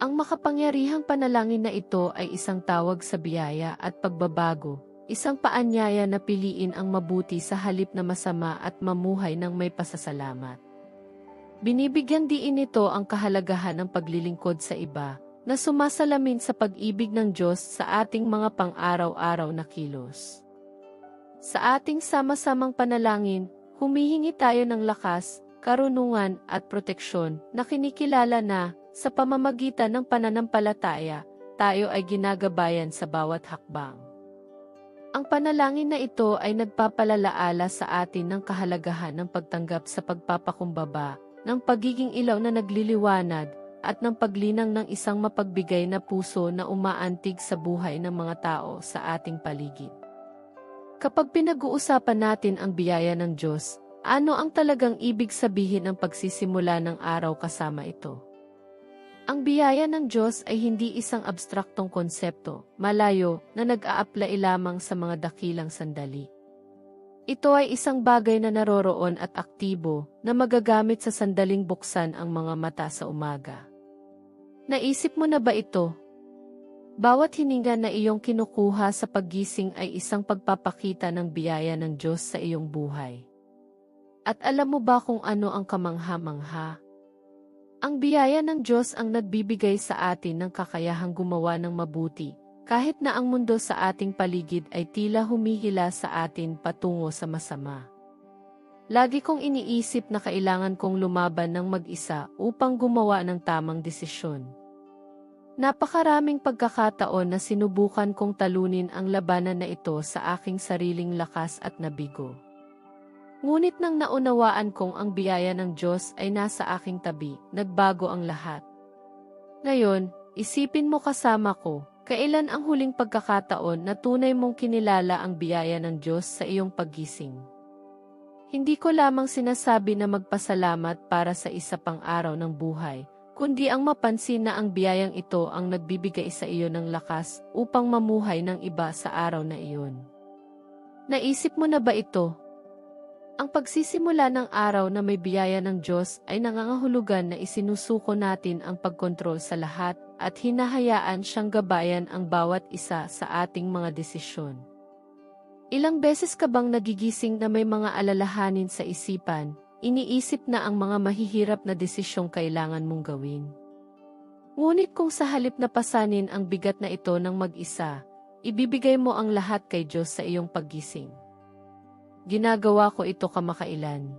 Ang makapangyarihang panalangin na ito ay isang tawag sa biyaya at pagbabago, isang paanyaya na piliin ang mabuti sa halip na masama at mamuhay ng may pasasalamat. Binibigyan diin nito ang kahalagahan ng paglilingkod sa iba, na sumasalamin sa pag-ibig ng Diyos sa ating mga pang-araw-araw na kilos. Sa ating sama-samang panalangin, humihingi tayo ng lakas, karunungan at proteksyon na kinikilala na, sa pamamagitan ng pananampalataya, tayo ay ginagabayan sa bawat hakbang. Ang panalangin na ito ay nagpapalalaala sa atin ng kahalagahan ng pagtanggap sa pagpapakumbaba, ng pagiging ilaw na nagliliwanag, at ng paglinang ng isang mapagbigay na puso na umaantig sa buhay ng mga tao sa ating paligid. Kapag pinag-uusapan natin ang biyaya ng Diyos, ano ang talagang ibig sabihin ng pagsisimula ng araw kasama ito? Ang biyaya ng Diyos ay hindi isang abstraktong konsepto, malayo, na nag-a-apply lamang sa mga dakilang sandali. Ito ay isang bagay na naroroon at aktibo na magagamit sa sandaling buksan ang mga mata sa umaga. Naisip mo na ba ito? Bawat hininga na iyong kinukuha sa paggising ay isang pagpapakita ng biyaya ng Diyos sa iyong buhay. At alam mo ba kung ano ang kamangha-mangha? Ang biyaya ng Diyos ang nagbibigay sa atin ng kakayahang gumawa ng mabuti, kahit na ang mundo sa ating paligid ay tila humihila sa atin patungo sa masama. Lagi kong iniisip na kailangan kong lumaban ng mag-isa upang gumawa ng tamang desisyon. Napakaraming pagkakataon na sinubukan kong talunin ang labanan na ito sa aking sariling lakas at nabigo. Ngunit nang naunawaan kong ang biyaya ng Diyos ay nasa aking tabi, nagbago ang lahat. Ngayon, isipin mo kasama ko, kailan ang huling pagkakataon na tunay mong kinilala ang biyaya ng Diyos sa iyong paggising? Hindi ko lamang sinasabi na magpasalamat para sa isa pang araw ng buhay, kundi ang mapansin na ang biyayang ito ang nagbibigay sa iyo ng lakas upang mamuhay ng iba sa araw na iyon. Naisip mo na ba ito? Ang pagsisimula ng araw na may biyaya ng Diyos ay nangangahulugan na isinusuko natin ang pagkontrol sa lahat at hinahayaan siyang gabayan ang bawat isa sa ating mga desisyon. Ilang beses ka bang nagigising na may mga alalahanin sa isipan, iniisip na ang mga mahihirap na desisyong kailangan mong gawin? Ngunit kung sa halip na pasanin ang bigat na ito ng mag-isa, ibibigay mo ang lahat kay Diyos sa iyong paggising. Ginagawa ko ito kamakailan.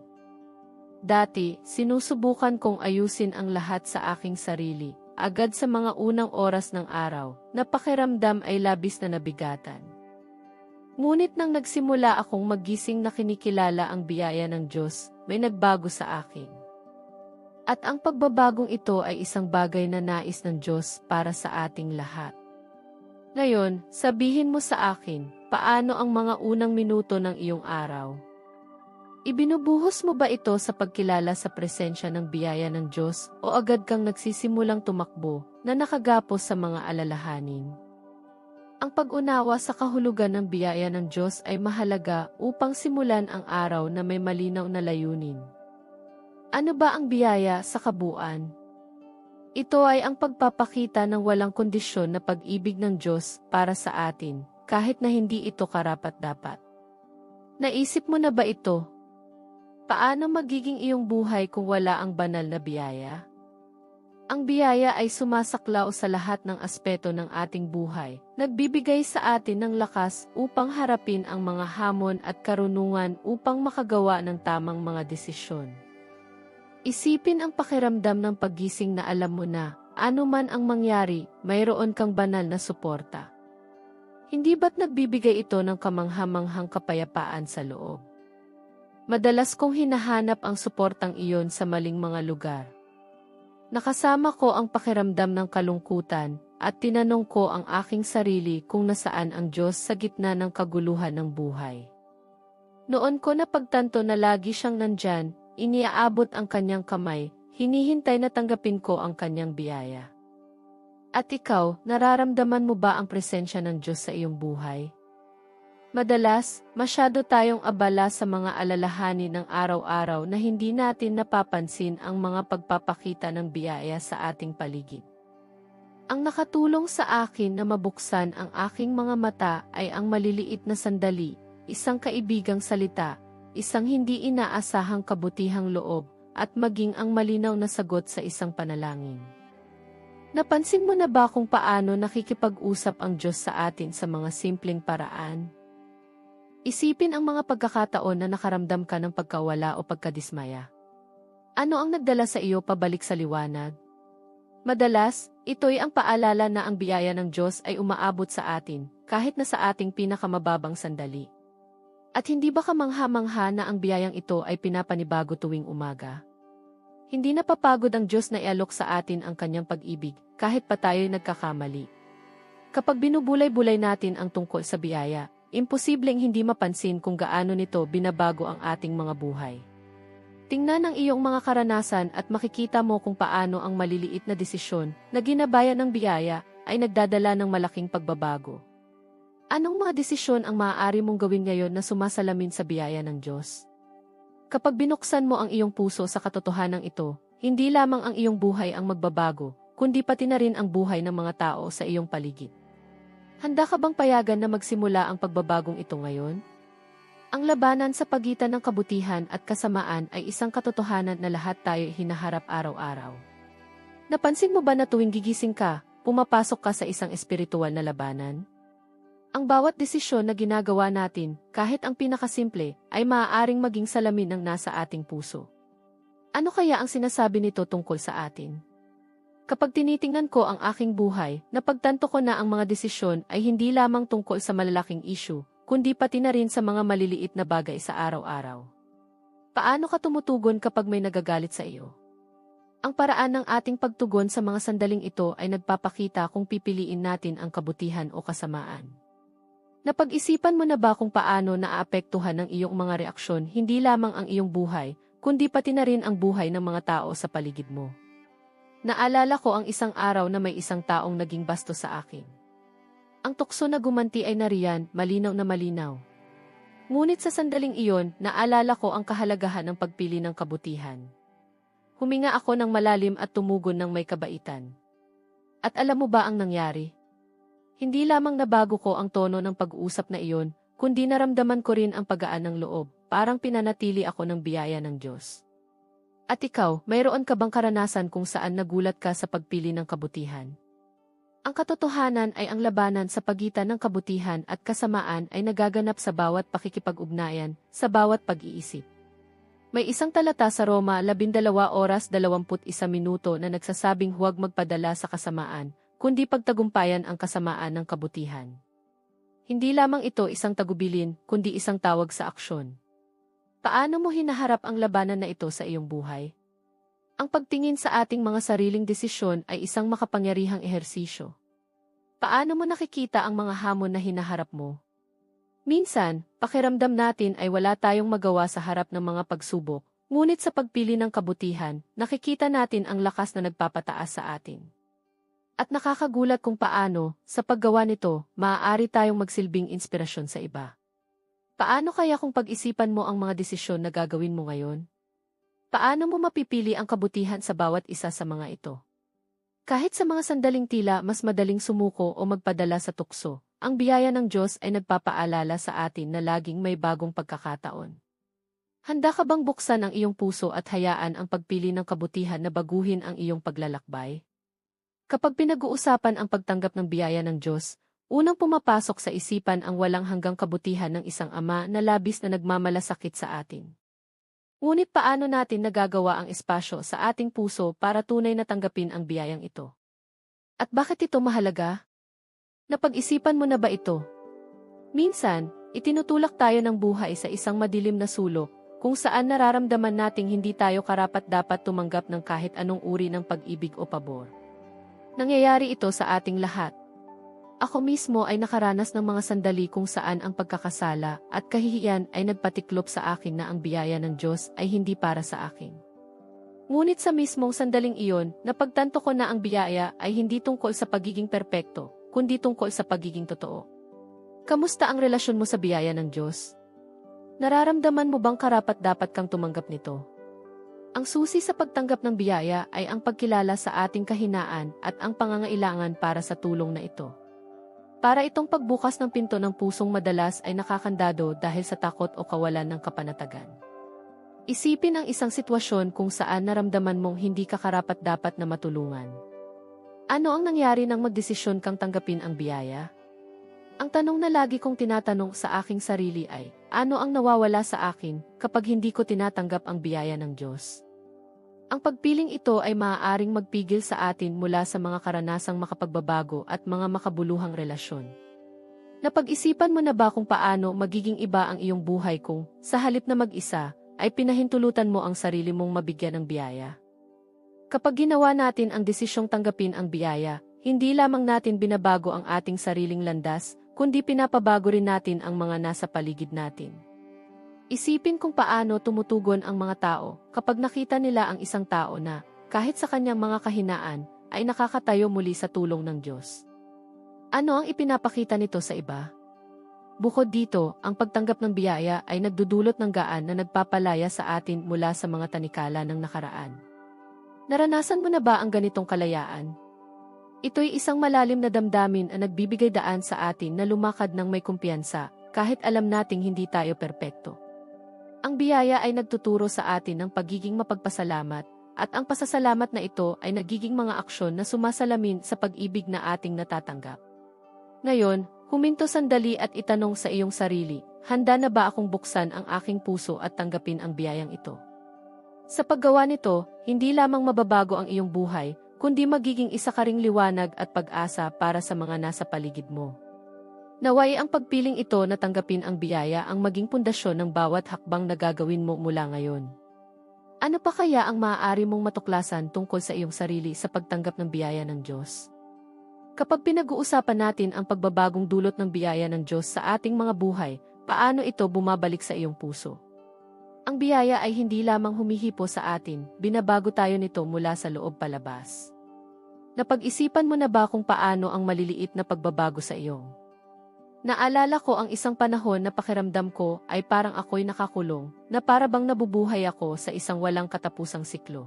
Dati, sinusubukan kong ayusin ang lahat sa aking sarili, agad sa mga unang oras ng araw, na pakiramdam ay labis na nabigatan. Ngunit nang nagsimula akong magising na kinikilala ang biyaya ng Diyos, may nagbago sa akin. At ang pagbabagong ito ay isang bagay na nais ng Diyos para sa ating lahat. Ngayon, sabihin mo sa akin, paano ang mga unang minuto ng iyong araw? Ibinubuhos mo ba ito sa pagkilala sa presensya ng biyaya ng Diyos o agad kang nagsisimulang tumakbo na nakagapos sa mga alalahanin? Ang pag-unawa sa kahulugan ng biyaya ng Diyos ay mahalaga upang simulan ang araw na may malinaw na layunin. Ano ba ang biyaya sa kabuuan? Ito ay ang pagpapakita ng walang kondisyon na pag-ibig ng Diyos para sa atin, kahit na hindi ito karapat-dapat. Naisip mo na ba ito? Paano magiging iyong buhay kung wala ang banal na biyaya? Ang biyaya ay sumasaklaw sa lahat ng aspeto ng ating buhay, nagbibigay sa atin ng lakas upang harapin ang mga hamon at karunungan upang makagawa ng tamang mga desisyon. Isipin ang pakiramdam ng paggising na alam mo na, ano man ang mangyari, mayroon kang banal na suporta. Hindi ba't nagbibigay ito ng kamanghamanghang kapayapaan sa loob? Madalas kong hinahanap ang suportang iyon sa maling mga lugar. Nakasama ko ang pakiramdam ng kalungkutan at tinanong ko ang aking sarili kung nasaan ang Diyos sa gitna ng kaguluhan ng buhay. Noon ko napagtanto na lagi siyang nandyan, iniaabot ang kanyang kamay, hinihintay na tanggapin ko ang kanyang biyaya. At ikaw, nararamdaman mo ba ang presensya ng Diyos sa iyong buhay? Madalas, masyado tayong abala sa mga alalahanin ng araw-araw na hindi natin napapansin ang mga pagpapakita ng biyaya sa ating paligid. Ang nakatulong sa akin na mabuksan ang aking mga mata ay ang maliliit na sandali, isang kaibigang salita, isang hindi inaasahang kabutihang loob, at maging ang malinaw na sagot sa isang panalangin. Napansin mo na ba kung paano nakikipag-usap ang Diyos sa atin sa mga simpleng paraan? Isipin ang mga pagkakataon na nakaramdam ka ng pagkawala o pagkadismaya. Ano ang nagdala sa iyo pabalik sa liwanag? Madalas, ito'y ang paalala na ang biyaya ng Diyos ay umaabot sa atin, kahit na sa ating pinakamababang sandali. At hindi ba kamangha-mangha na ang biyayang ito ay pinapanibago tuwing umaga? Hindi napapagod ang Diyos na ialok sa atin ang kanyang pag-ibig, kahit pa tayo'y nagkakamali. Kapag binubulay-bulay natin ang tungkol sa biyaya, imposibleng hindi mapansin kung gaano nito binabago ang ating mga buhay. Tingnan ang iyong mga karanasan at makikita mo kung paano ang maliliit na desisyon na ginabayan ng biyaya ay nagdadala ng malaking pagbabago. Anong mga desisyon ang maaari mong gawin ngayon na sumasalamin sa biyaya ng Diyos? Kapag binuksan mo ang iyong puso sa katotohanan ito, hindi lamang ang iyong buhay ang magbabago, kundi pati na rin ang buhay ng mga tao sa iyong paligid. Handa ka bang payagan na magsimula ang pagbabagong ito ngayon? Ang labanan sa pagitan ng kabutihan at kasamaan ay isang katotohanan na lahat tayo hinaharap araw-araw. Napansin mo ba na tuwing gigising ka, pumapasok ka sa isang espiritual na labanan? Ang bawat desisyon na ginagawa natin, kahit ang pinakasimple, ay maaaring maging salamin ng nasa ating puso. Ano kaya ang sinasabi nito tungkol sa atin? Kapag tinitingnan ko ang aking buhay, napagtanto ko na ang mga desisyon ay hindi lamang tungkol sa malalaking issue, kundi pati na rin sa mga maliliit na bagay sa araw-araw. Paano ka tumutugon kapag may nagagalit sa iyo? Ang paraan ng ating pagtugon sa mga sandaling ito ay nagpapakita kung pipiliin natin ang kabutihan o kasamaan. Napag-isipan mo na ba kung paano naaapektuhan ng iyong mga reaksyon hindi lamang ang iyong buhay, kundi pati na rin ang buhay ng mga tao sa paligid mo? Naalala ko ang isang araw na may isang taong naging basto sa akin. Ang tukso na gumanti ay nariyan, malinaw na malinaw. Ngunit sa sandaling iyon, naalala ko ang kahalagahan ng pagpili ng kabutihan. Huminga ako ng malalim at tumugon ng may kabaitan. At alam mo ba ang nangyari? Hindi lamang nabago ko ang tono ng pag-uusap na iyon, kundi naramdaman ko rin ang pagaan ng loob, parang pinanatili ako ng biyaya ng Diyos. At ikaw, mayroon ka bang karanasan kung saan nagulat ka sa pagpili ng kabutihan? Ang katotohanan ay ang labanan sa pagitan ng kabutihan at kasamaan ay nagaganap sa bawat pakikipag-ugnayan, sa bawat pag-iisip. May isang talata sa Roma 12 oras 21 minuto na nagsasabing huwag magpadala sa kasamaan, kundi pagtagumpayan ang kasamaan ng kabutihan. Hindi lamang ito isang tagubilin, kundi isang tawag sa aksyon. Paano mo hinaharap ang labanan na ito sa iyong buhay? Ang pagtingin sa ating mga sariling desisyon ay isang makapangyarihang ehersisyo. Paano mo nakikita ang mga hamon na hinaharap mo? Minsan, pakiramdam natin ay wala tayong magawa sa harap ng mga pagsubok, ngunit sa pagpili ng kabutihan, nakikita natin ang lakas na nagpapataas sa atin. At nakakagulat kung paano, sa paggawa nito, maaari tayong magsilbing inspirasyon sa iba. Paano kaya kung pag-isipan mo ang mga desisyon na gagawin mo ngayon? Paano mo mapipili ang kabutihan sa bawat isa sa mga ito? Kahit sa mga sandaling tila mas madaling sumuko o magpadala sa tukso, ang biyaya ng Diyos ay nagpapaalala sa atin na laging may bagong pagkakataon. Handa ka bang buksan ang iyong puso at hayaan ang pagpili ng kabutihan na baguhin ang iyong paglalakbay? Kapag pinag-uusapan ang pagtanggap ng biyaya ng Diyos, unang pumapasok sa isipan ang walang hanggang kabutihan ng isang ama na labis na nagmamalasakit sa atin. Ngunit paano natin nagagawa ang espasyo sa ating puso para tunay na tanggapin ang biyayang ito? At bakit ito mahalaga? Napag-isipan mo na ba ito? Minsan, itinutulak tayo ng buhay sa isang madilim na sulok, kung saan nararamdaman nating hindi tayo karapat-dapat tumanggap ng kahit anong uri ng pag-ibig o pabor. Nangyayari ito sa ating lahat. Ako mismo ay nakaranas ng mga sandali kung saan ang pagkakasala at kahihiyan ay nagpatiklop sa akin na ang biyaya ng Diyos ay hindi para sa akin. Ngunit sa mismong sandaling iyon, napagtanto ko na ang biyaya ay hindi tungkol sa pagiging perpekto, kundi tungkol sa pagiging totoo. Kamusta ang relasyon mo sa biyaya ng Diyos? Nararamdaman mo bang karapat dapat kang tumanggap nito? Ang susi sa pagtanggap ng biyaya ay ang pagkilala sa ating kahinaan at ang pangangailangan para sa tulong na ito. Para itong pagbukas ng pinto ng pusong madalas ay nakakandado dahil sa takot o kawalan ng kapanatagan. Isipin ang isang sitwasyon kung saan naramdaman mong hindi ka karapat-dapat na matulungan. Ano ang nangyari nang magdesisyon kang tanggapin ang biyaya? Ang tanong na lagi kong tinatanong sa aking sarili ay, ano ang nawawala sa akin kapag hindi ko tinatanggap ang biyaya ng Diyos? Ang pagpiling ito ay maaaring magpigil sa atin mula sa mga karanasang makapagbabago at mga makabuluhang relasyon. Napag-isipan mo na ba kung paano magiging iba ang iyong buhay kung, sa halip na mag-isa, ay pinahintulutan mo ang sarili mong mabigyan ng biyaya? Kapag ginawa natin ang desisyong tanggapin ang biyaya, hindi lamang natin binabago ang ating sariling landas, kundi pinapabago rin natin ang mga nasa paligid natin. Isipin kung paano tumutugon ang mga tao kapag nakita nila ang isang tao na, kahit sa kanyang mga kahinaan, ay nakakatayo muli sa tulong ng Diyos. Ano ang ipinapakita nito sa iba? Bukod dito, ang pagtanggap ng biyaya ay nagdudulot ng gaan na nagpapalaya sa atin mula sa mga tanikala ng nakaraan. Naranasan mo na ba ang ganitong kalayaan? Ito'y isang malalim na damdamin na nagbibigay daan sa atin na lumakad ng may kumpiyansa, kahit alam nating hindi tayo perpekto. Ang biyaya ay nagtuturo sa atin ng pagiging mapagpasalamat, at ang pasasalamat na ito ay nagiging mga aksyon na sumasalamin sa pag-ibig na ating natatanggap. Ngayon, huminto sandali at itanong sa iyong sarili, handa na ba akong buksan ang aking puso at tanggapin ang biyayang ito? Sa paggawa nito, hindi lamang mababago ang iyong buhay, kundi magiging isa ka ring liwanag at pag-asa para sa mga nasa paligid mo. Naway ang pagpiling ito na tanggapin ang biyaya ang maging pundasyon ng bawat hakbang na gagawin mo mula ngayon. Ano pa kaya ang maaari mong matuklasan tungkol sa iyong sarili sa pagtanggap ng biyaya ng Diyos? Kapag pinag-uusapan natin ang pagbabagong dulot ng biyaya ng Diyos sa ating mga buhay, paano ito bumabalik sa iyong puso? Ang biyaya ay hindi lamang humihipo sa atin, binabago tayo nito mula sa loob palabas. Napag-isipan mo na ba kung paano ang maliliit na pagbabago sa iyong? Naalala ko ang isang panahon na pakiramdam ko ay parang ako'y nakakulong, na para bang nabubuhay ako sa isang walang katapusang siklo.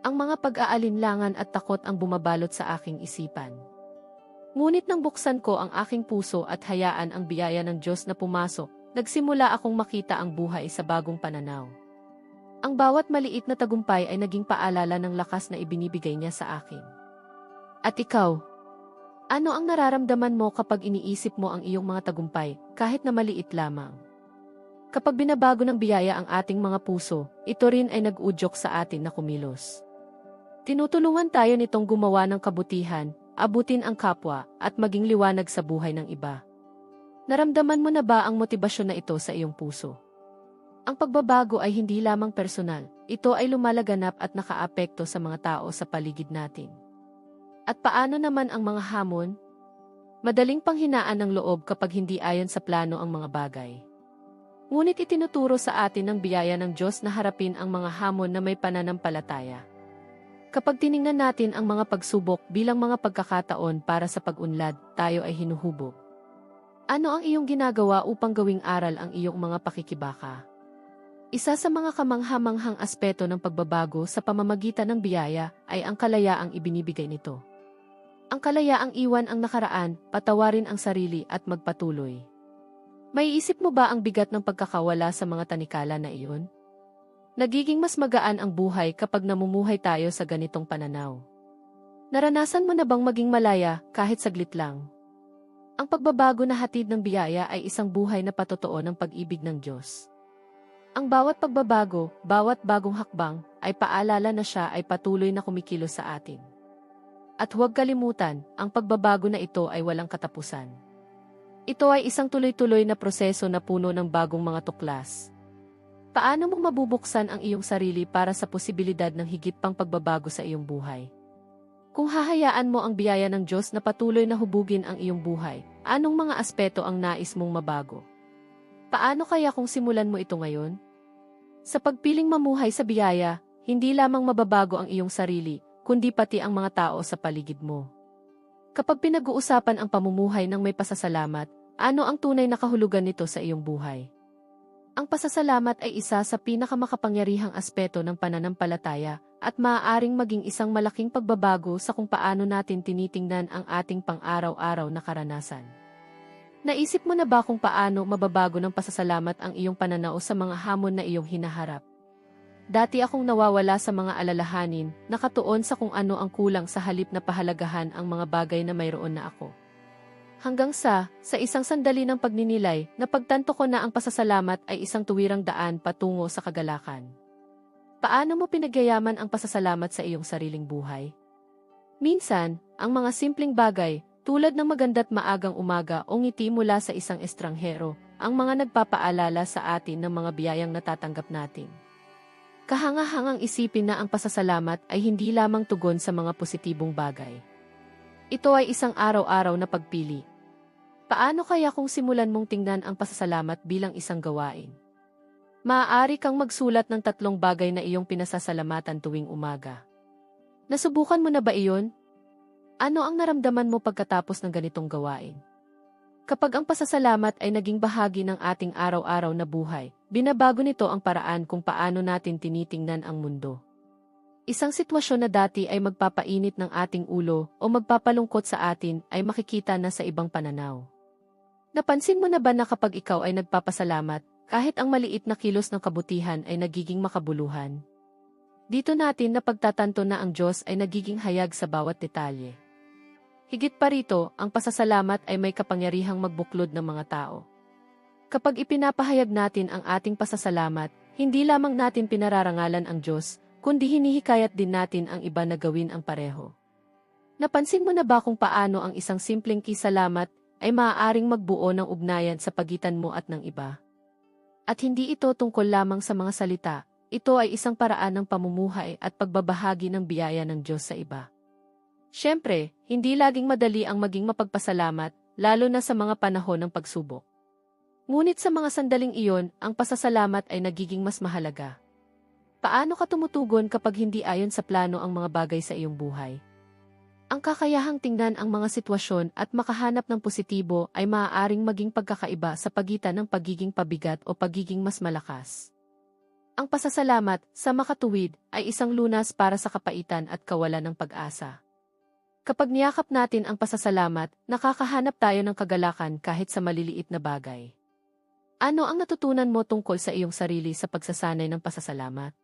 Ang mga pag-aalinlangan at takot ang bumabalot sa aking isipan. Ngunit nang buksan ko ang aking puso at hayaan ang biyaya ng Diyos na pumasok, nagsimula akong makita ang buhay sa bagong pananaw. Ang bawat maliit na tagumpay ay naging paalala ng lakas na ibinibigay niya sa akin. At ikaw, ano ang nararamdaman mo kapag iniisip mo ang iyong mga tagumpay, kahit na maliit lamang? Kapag binabago ng biyaya ang ating mga puso, ito rin ay nag-udyok sa atin na kumilos. Tinutulungan tayo nitong gumawa ng kabutihan, abutin ang kapwa, at maging liwanag sa buhay ng iba. Naramdaman mo na ba ang motibasyon na ito sa iyong puso? Ang pagbabago ay hindi lamang personal, ito ay lumalaganap at nakaapekto sa mga tao sa paligid natin. At paano naman ang mga hamon? Madaling panghinaan ng loob kapag hindi ayon sa plano ang mga bagay. Ngunit itinuturo sa atin ng biyaya ng Diyos na harapin ang mga hamon na may pananampalataya. Kapag tiningnan natin ang mga pagsubok bilang mga pagkakataon para sa pag-unlad, tayo ay hinuhubog. Ano ang iyong ginagawa upang gawing aral ang iyong mga pakikibaka? Isa sa mga kamanghamanghang aspeto ng pagbabago sa pamamagitan ng biyaya ay ang kalayaang ibinibigay nito. Ang kalayaang iwan ang nakaraan, patawarin ang sarili at magpatuloy. May isip mo ba ang bigat ng pagkakawala sa mga tanikala na iyon? Nagiging mas magaan ang buhay kapag namumuhay tayo sa ganitong pananaw. Naranasan mo na bang maging malaya kahit saglit lang? Ang pagbabago na hatid ng biyaya ay isang buhay na patotoo ng pag-ibig ng Diyos. Ang bawat pagbabago, bawat bagong hakbang, ay paalala na siya ay patuloy na kumikilos sa atin. At huwag kalimutan, ang pagbabago na ito ay walang katapusan. Ito ay isang tuloy-tuloy na proseso na puno ng bagong mga tuklas. Paano mo mabubuksan ang iyong sarili para sa posibilidad ng higit pang pagbabago sa iyong buhay? Kung hahayaan mo ang biyaya ng Diyos na patuloy na hubugin ang iyong buhay, anong mga aspeto ang nais mong mabago? Paano kaya kung simulan mo ito ngayon? Sa pagpiling mamuhay sa biyaya, hindi lamang mababago ang iyong sarili, kundi pati ang mga tao sa paligid mo. Kapag pinag-uusapan ang pamumuhay ng may pasasalamat, ano ang tunay na kahulugan nito sa iyong buhay? Ang pasasalamat ay isa sa pinakamakapangyarihang aspeto ng pananampalataya at maaaring maging isang malaking pagbabago sa kung paano natin tinitingnan ang ating pang-araw-araw na karanasan. Naisip mo na ba kung paano mababago ng pasasalamat ang iyong pananaw sa mga hamon na iyong hinaharap? Dati akong nawawala sa mga alalahanin, nakatuon sa kung ano ang kulang sa halip na pahalagahan ang mga bagay na mayroon na ako. Hanggang sa, sa isang sandali ng pagninilay, napagtanto ko na ang pasasalamat ay isang tuwirang daan patungo sa kagalakan. Paano mo pinagyayaman ang pasasalamat sa iyong sariling buhay? Minsan, ang mga simpleng bagay, tulad ng maganda't maagang umaga o ngiti mula sa isang estranghero, ang mga nagpapaalala sa atin ng mga biyayang natatanggap natin. Kahangahangang isipin na ang pasasalamat ay hindi lamang tugon sa mga positibong bagay. Ito ay isang araw-araw na pagpili. Paano kaya kung simulan mong tingnan ang pasasalamat bilang isang gawain? Maaari kang magsulat ng tatlong bagay na iyong pinasasalamatan tuwing umaga. Nasubukan mo na ba iyon? Ano ang naramdaman mo pagkatapos ng ganitong gawain? Kapag ang pasasalamat ay naging bahagi ng ating araw-araw na buhay, binabago nito ang paraan kung paano natin tinitingnan ang mundo. Isang sitwasyon na dati ay magpapainit ng ating ulo o magpapalungkot sa atin ay makikita na sa ibang pananaw. Napansin mo na ba na kapag ikaw ay nagpapasalamat, kahit ang maliit na kilos ng kabutihan ay nagiging makabuluhan? Dito natin napagtatanto na ang Diyos ay nagiging hayag sa bawat detalye. Higit pa rito, ang pasasalamat ay may kapangyarihang magbuklod ng mga tao. Kapag ipinapahayag natin ang ating pasasalamat, hindi lamang natin pinararangalan ang Diyos, kundi hinihikayat din natin ang iba na gawin ang pareho. Napansin mo na ba kung paano ang isang simpleng kisalamat ay maaaring magbuo ng ugnayan sa pagitan mo at ng iba? At hindi ito tungkol lamang sa mga salita, ito ay isang paraan ng pamumuhay at pagbabahagi ng biyaya ng Diyos sa iba. Siyempre, hindi laging madali ang maging mapagpasalamat, lalo na sa mga panahon ng pagsubok. Ngunit sa mga sandaling iyon, ang pasasalamat ay nagiging mas mahalaga. Paano ka tumutugon kapag hindi ayon sa plano ang mga bagay sa iyong buhay? Ang kakayahang tingnan ang mga sitwasyon at makahanap ng positibo ay maaaring maging pagkakaiba sa pagitan ng pagiging pabigat o pagiging mas malakas. Ang pasasalamat sa makatuwid ay isang lunas para sa kapaitan at kawalan ng pag-asa. Kapag niyakap natin ang pasasalamat, nakakahanap tayo ng kagalakan kahit sa maliliit na bagay. Ano ang natutunan mo tungkol sa iyong sarili sa pagsasanay ng pasasalamat?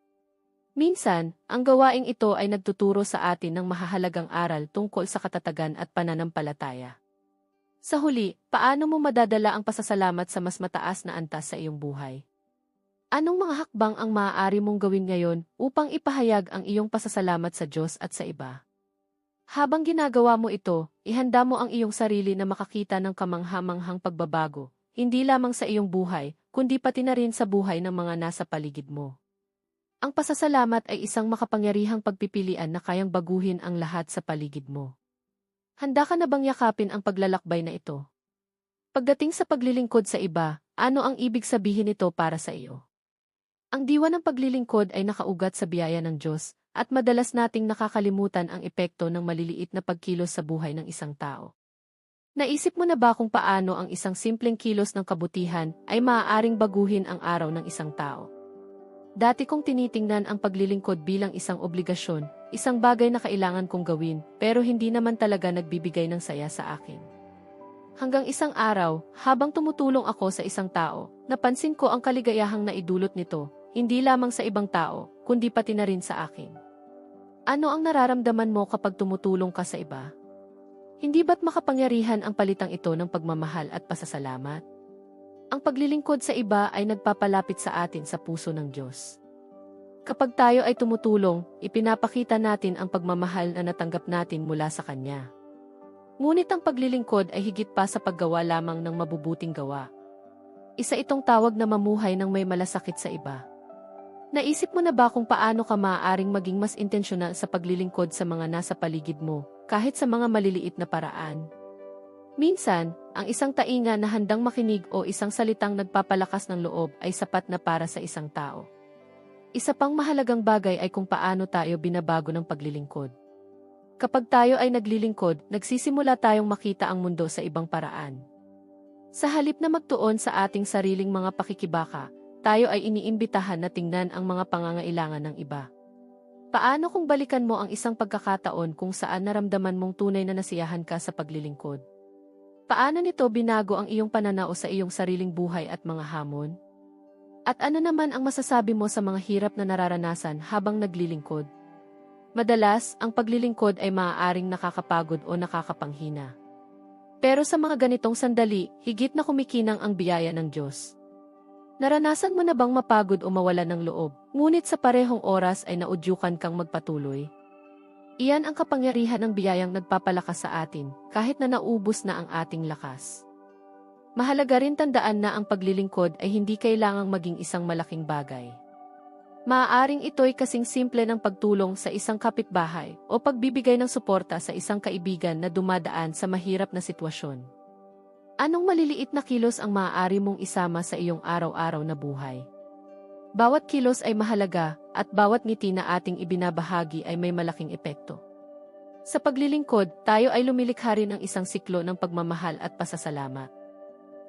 Minsan, ang gawaing ito ay nagtuturo sa atin ng mahahalagang aral tungkol sa katatagan at pananampalataya. Sa huli, paano mo madadala ang pasasalamat sa mas mataas na antas sa iyong buhay? Anong mga hakbang ang maaari mong gawin ngayon upang ipahayag ang iyong pasasalamat sa Diyos at sa iba? Habang ginagawa mo ito, ihanda mo ang iyong sarili na makakita ng kamanghamanghang pagbabago, hindi lamang sa iyong buhay, kundi pati na rin sa buhay ng mga nasa paligid mo. Ang pasasalamat ay isang makapangyarihang pagpipilian na kayang baguhin ang lahat sa paligid mo. Handa ka na bang yakapin ang paglalakbay na ito? Pagdating sa paglilingkod sa iba, ano ang ibig sabihin nito para sa iyo? Ang diwa ng paglilingkod ay nakaugat sa biyaya ng Diyos, at madalas nating nakakalimutan ang epekto ng maliliit na pagkilos sa buhay ng isang tao. Naisip mo na ba kung paano ang isang simpleng kilos ng kabutihan ay maaaring baguhin ang araw ng isang tao? Dati kong tinitingnan ang paglilingkod bilang isang obligasyon, isang bagay na kailangan kong gawin, pero hindi naman talaga nagbibigay ng saya sa akin. Hanggang isang araw, habang tumutulong ako sa isang tao, napansin ko ang kaligayahang naidulot nito, hindi lamang sa ibang tao, kundi pati na rin sa akin. Ano ang nararamdaman mo kapag tumutulong ka sa iba? Hindi ba't makapangyarihan ang palitang ito ng pagmamahal at pasasalamat? Ang paglilingkod sa iba ay nagpapalapit sa atin sa puso ng Diyos. Kapag tayo ay tumutulong, ipinapakita natin ang pagmamahal na natanggap natin mula sa Kanya. Ngunit ang paglilingkod ay higit pa sa paggawa lamang ng mabubuting gawa. Isa itong tawag na mamuhay ng may malasakit sa iba. Naisip mo na ba kung paano ka maaaring maging mas intensyonal sa paglilingkod sa mga nasa paligid mo, kahit sa mga maliliit na paraan? Minsan, ang isang tainga na handang makinig o isang salitang nagpapalakas ng loob ay sapat na para sa isang tao. Isa pang mahalagang bagay ay kung paano tayo binabago ng paglilingkod. Kapag tayo ay naglilingkod, nagsisimula tayong makita ang mundo sa ibang paraan. Sa halip na magtuon sa ating sariling mga pakikibaka, tayo ay iniimbitahan na tingnan ang mga pangangailangan ng iba. Paano kung balikan mo ang isang pagkakataon kung saan naramdaman mong tunay na nasiyahan ka sa paglilingkod? Paano nito binago ang iyong pananaw sa iyong sariling buhay at mga hamon? At ano naman ang masasabi mo sa mga hirap na nararanasan habang naglilingkod? Madalas, ang paglilingkod ay maaaring nakakapagod o nakakapanghina. Pero sa mga ganitong sandali, higit na kumikinang ang biyaya ng Diyos. Naranasan mo na bang mapagod o mawala ng loob, ngunit sa parehong oras ay naudyukan kang magpatuloy? Iyan ang kapangyarihan ng biyayang nagpapalakas sa atin, kahit na naubos na ang ating lakas. Mahalaga rin tandaan na ang paglilingkod ay hindi kailangang maging isang malaking bagay. Maaaring ito'y kasing simple ng pagtulong sa isang kapitbahay o pagbibigay ng suporta sa isang kaibigan na dumadaan sa mahirap na sitwasyon. Anong maliliit na kilos ang maaari mong isama sa iyong araw-araw na buhay? Bawat kilos ay mahalaga at bawat ngiti na ating ibinabahagi ay may malaking epekto. Sa paglilingkod, tayo ay lumilikha rin ng isang siklo ng pagmamahal at pasasalamat.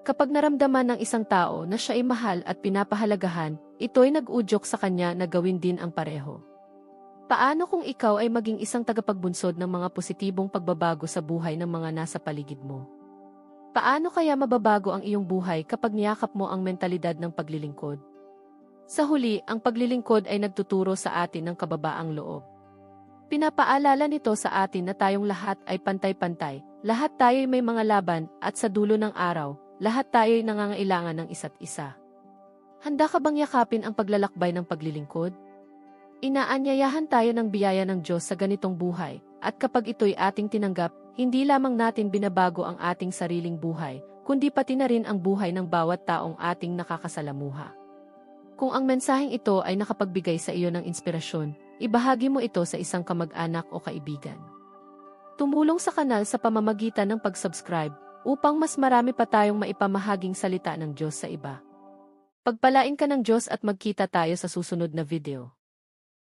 Kapag naramdaman ng isang tao na siya ay mahal at pinapahalagahan, ito'y nag-udyok sa kanya na gawin din ang pareho. Paano kung ikaw ay maging isang tagapagbunsod ng mga positibong pagbabago sa buhay ng mga nasa paligid mo? Paano kaya mababago ang iyong buhay kapag niyakap mo ang mentalidad ng paglilingkod? Sa huli, ang paglilingkod ay nagtuturo sa atin ng kababaang loob. Pinapaalala nito sa atin na tayong lahat ay pantay-pantay, lahat tayo ay may mga laban, at sa dulo ng araw, lahat tayo ay nangangailangan ng isa't isa. Handa ka bang yakapin ang paglalakbay ng paglilingkod? Inaanyayahan tayo ng biyaya ng Diyos sa ganitong buhay, at kapag ito'y ating tinanggap, hindi lamang natin binabago ang ating sariling buhay, kundi pati na rin ang buhay ng bawat taong ating nakakasalamuha. Kung ang mensaheng ito ay nakapagbigay sa iyo ng inspirasyon, ibahagi mo ito sa isang kamag-anak o kaibigan. Tumulong sa kanal sa pamamagitan ng pag-subscribe upang mas marami pa tayong maipamahaging salita ng Diyos sa iba. Pagpalain ka ng Diyos at magkita tayo sa susunod na video.